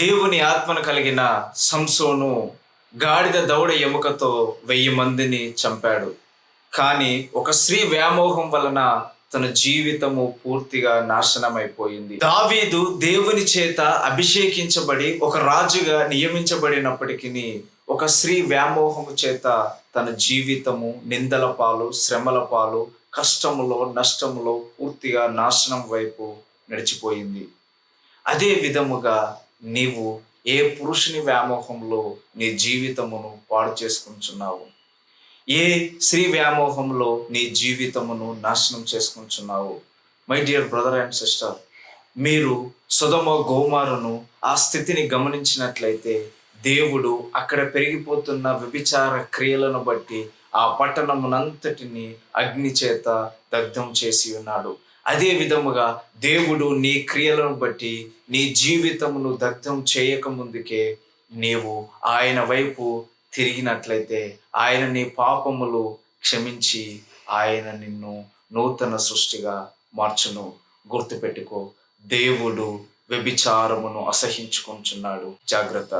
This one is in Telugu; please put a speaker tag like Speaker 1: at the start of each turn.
Speaker 1: దేవుని ఆత్మను కలిగిన సంసోను గాడిద దౌడ ఎముకతో వెయ్యి మందిని చంపాడు. కానీ ఒక స్త్రీ వ్యామోహం వలన తన జీవితము పూర్తిగా నాశనమైపోయింది. దావీదు దేవుని చేత అభిషేకించబడి ఒక రాజుగా నియమించబడినప్పటికీ ఒక స్త్రీ వ్యామోహము చేత తన జీవితము నిందల పాలు శ్రమల పాలు కష్టములో నష్టములో పూర్తిగా నాశనం వైపు నడిచిపోయింది. అదే విధముగా నీవు ఏ పురుషుని వ్యామోహంలో నీ జీవితమును పాడు చేసుకుంటున్నావు? ఏ స్త్రీ వ్యామోహంలో నీ జీవితమును నాశనం చేసుకుంటున్నావు? My dear brother and sister మీరు సుధమ గోమారును ఆ స్థితిని గమనించినట్లయితే దేవుడు అక్కడ పెరిగిపోతున్న వ్యభిచార క్రియలను బట్టి ఆ పట్టణమునంతటిని అగ్ని చేత దగ్ధం చేసి ఉన్నాడు. అదే విధముగా దేవుడు నీ క్రియలను బట్టి నీ జీవితమును దగ్ధం చేయక ముందుకే నీవు ఆయన వైపు తిరిగినట్లయితే ఆయన నీ పాపములు క్షమించి ఆయన నిన్ను నూతన సృష్టిగా మార్చును. గుర్తుపెట్టుకో దేవుడు వ్యభిచారమును అసహించుకుంటున్నాడు జాగ్రత్త.